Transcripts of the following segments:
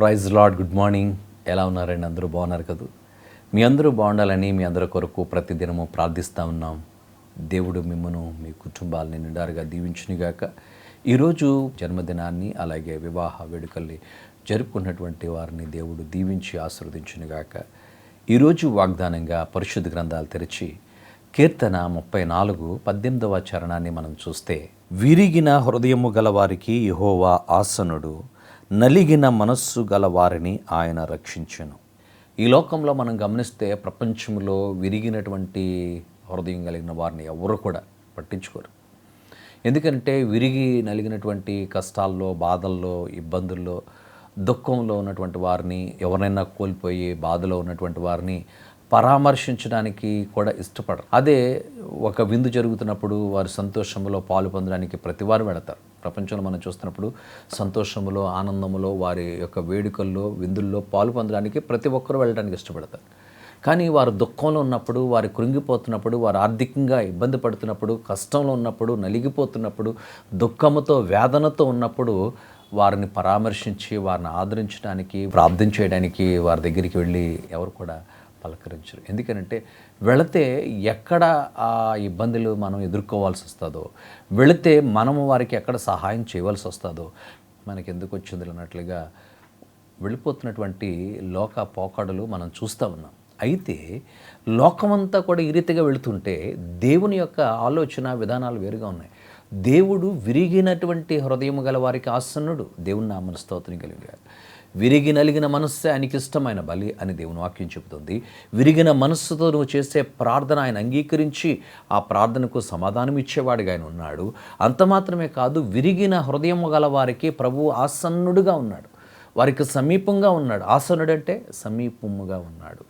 Praise lord good morning. ఎలా ఉన్నారండి? అందరూ బాగున్నారు కదా? మీ అందరూ బాగుండాలని మీ అందరి కొరకు ప్రతిదినము ప్రార్థిస్తూ ఉన్నాం. దేవుడు మిమ్మను మీ కుటుంబాలని నిండారుగా దీవించునిగాక. ఈరోజు జన్మదినాన్ని అలాగే వివాహ వేడుకల్ని జరుపుకున్నటువంటి వారిని దేవుడు దీవించి ఆశీర్వదించునిగాక. ఈరోజు వాగ్దానంగా పరిశుద్ధ గ్రంథాలు తెరిచి కీర్తన ముప్పై నాలుగు పద్దెనిమిదవ చరణాన్ని మనం చూస్తే విరిగిన హృదయము గలవారికి యహోవా ఆసనుడు. నలిగిన మనస్సు గల వారిని ఆయన రక్షించను. ఈ లోకంలో మనం గమనిస్తే ప్రపంచంలో విరిగినటువంటి హృదయం కలిగిన వారిని ఎవరు కూడా పట్టించుకోరు. ఎందుకంటే విరిగి నలిగినటువంటి కష్టాల్లో బాధల్లో ఇబ్బందుల్లో దుఃఖంలో ఉన్నటువంటి వారిని ఎవరైనా కోల్పోయి బాధలో ఉన్నటువంటి వారిని పరామర్శించడానికి కూడా ఇష్టపడరు. అదే ఒక విందు జరుగుతున్నప్పుడు వారి సంతోషంలో పాలు పొందడానికి ప్రతివారు వెళతారు. ప్రపంచంలో మనం చూస్తున్నప్పుడు సంతోషములో ఆనందములో వారి యొక్క వేడుకల్లో విందుల్లో పాలు పొందడానికి ప్రతి ఒక్కరూ వెళ్ళడానికి ఇష్టపడతారు. కానీ వారు దుఃఖంలో ఉన్నప్పుడు వారు కృంగిపోతున్నప్పుడు వారు ఆర్థికంగా ఇబ్బంది పడుతున్నప్పుడు కష్టంలో ఉన్నప్పుడు నలిగిపోతున్నప్పుడు దుఃఖముతో వేదనతో ఉన్నప్పుడు వారిని పరామర్శించి వారిని ఆదరించడానికి ప్రార్థన చేయడానికి వారి దగ్గరికి వెళ్ళి ఎవరు కూడా పలకరించరు. ఎందుకనంటే వెళితే ఎక్కడ ఆ ఇబ్బందులు మనం ఎదుర్కోవాల్సి వస్తుందో వెళితే మనము వారికి ఎక్కడ సహాయం చేయవలసి వస్తుందో మనకి ఎందుకు వచ్చింది అన్నట్లుగా వెళ్ళిపోతున్నటువంటి లోక పోకడలు మనం చూస్తూ ఉన్నాం. అయితే లోకమంతా కూడా ఈ రీతిగా వెళుతుంటే దేవుని యొక్క ఆలోచన విధానాలు వేరుగా ఉన్నాయి. దేవుడు విరిగినటువంటి హృదయం గల వారికి ఆసన్నుడు. దేవుని నామన స్తోత్రం కలిగారు విరిగి నలిగిన మనస్సే ఆయనకి ఇష్టమైన బలి అని దేవుని వాక్యం చెబుతుంది. విరిగిన మనస్సుతో నువ్వు చేసే ప్రార్థన ఆయన అంగీకరించి ఆ ప్రార్థనకు సమాధానం ఇచ్చేవాడిగా ఆయన ఉన్నాడు. అంత మాత్రమే కాదు విరిగిన హృదయం గల వారికి ప్రభువు ఆసన్నుడుగా ఉన్నాడు. వారికి సమీపంగా ఉన్నాడు. ఆసనుడు అంటే సమీపముగా ఉన్నాడు.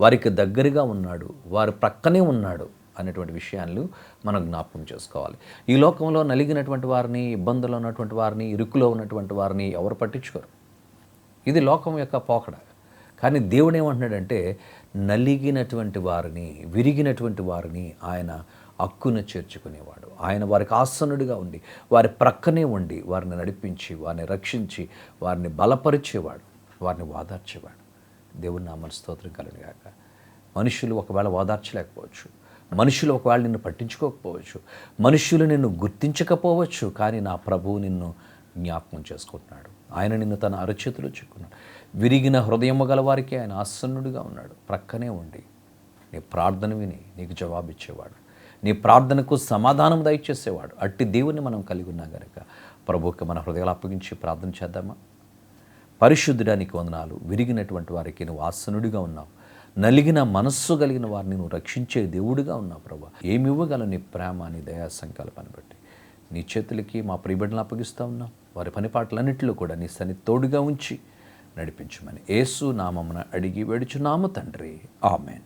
వారికి దగ్గరగా ఉన్నాడు. వారి ప్రక్కనే ఉన్నాడు. అనేటువంటి విషయాలు మనం జ్ఞాపకం చేసుకోవాలి. ఈ లోకంలో నలిగినటువంటి వారిని ఇబ్బందుల్లో ఉన్నటువంటి వారిని ఇరుకులో ఉన్నటువంటి వారిని ఎవరు పట్టించుకోరు. ఇది లోకం యొక్క పోకడ. కానీ దేవుడు ఏమంటున్నాడంటే నలిగినటువంటి వారిని విరిగినటువంటి వారిని ఆయన హక్కున చేర్చుకునేవాడు. ఆయన వారికి ఆసనుడిగా ఉండి వారి ప్రక్కనే ఉండి వారిని నడిపించి వారిని రక్షించి వారిని బలపరిచేవాడు వారిని వాదార్చేవాడు దేవుని నామన స్తోత్రం కలుగుగాక. మనుషులు ఒకవేళ ఓదార్చలేకపోవచ్చు. మనుషులు ఒకవేళ నిన్ను పట్టించుకోకపోవచ్చు మనుషులు నిన్ను గుర్తించకపోవచ్చు కానీ నా ప్రభువు నిన్ను జ్ఞాపకం చేసుకుంటున్నాడు. ఆయన నిన్ను తన అరచేతిలో చిక్కున్నాడు. విరిగిన హృదయము గల వారికి ఆయన ఆసన్నుడిగా ఉన్నాడు. ప్రక్కనే ఉండి నీ ప్రార్థన విని నీకు జవాబిచ్చేవాడు. నీ ప్రార్థనకు సమాధానం దయచేసేవాడు. అట్టి దేవుని మనం కలిగి ఉన్నాం కనుక ప్రభువుకి మన హృదయాలు అప్పగించి ప్రార్థన చేద్దామా? పరిశుద్ధుడానికి వందనాలు. విరిగినటువంటి వారికి నువ్వు ఆసనుడిగా ఉన్నావు. నలిగిన మనస్సు కలిగిన వారిని నువ్వు రక్షించే దేవుడిగా ఉన్నావు ప్రభా. ఏమి ఇవ్వగలవు నీ ప్రేమ నీ దయా సంకల్పాన్ని బట్టి? నీ చేతులకి మా ప్రియబిడ్డలు అప్పగిస్తూ ఉన్నాం. వారి పనిపాట్లన్నింటిలో కూడా నీ సన్ని తోడుగా ఉంచి నడిపించమని ఏసు నామమున అడిగి వేడుచున్నాము తండ్రి. ఆమెన్.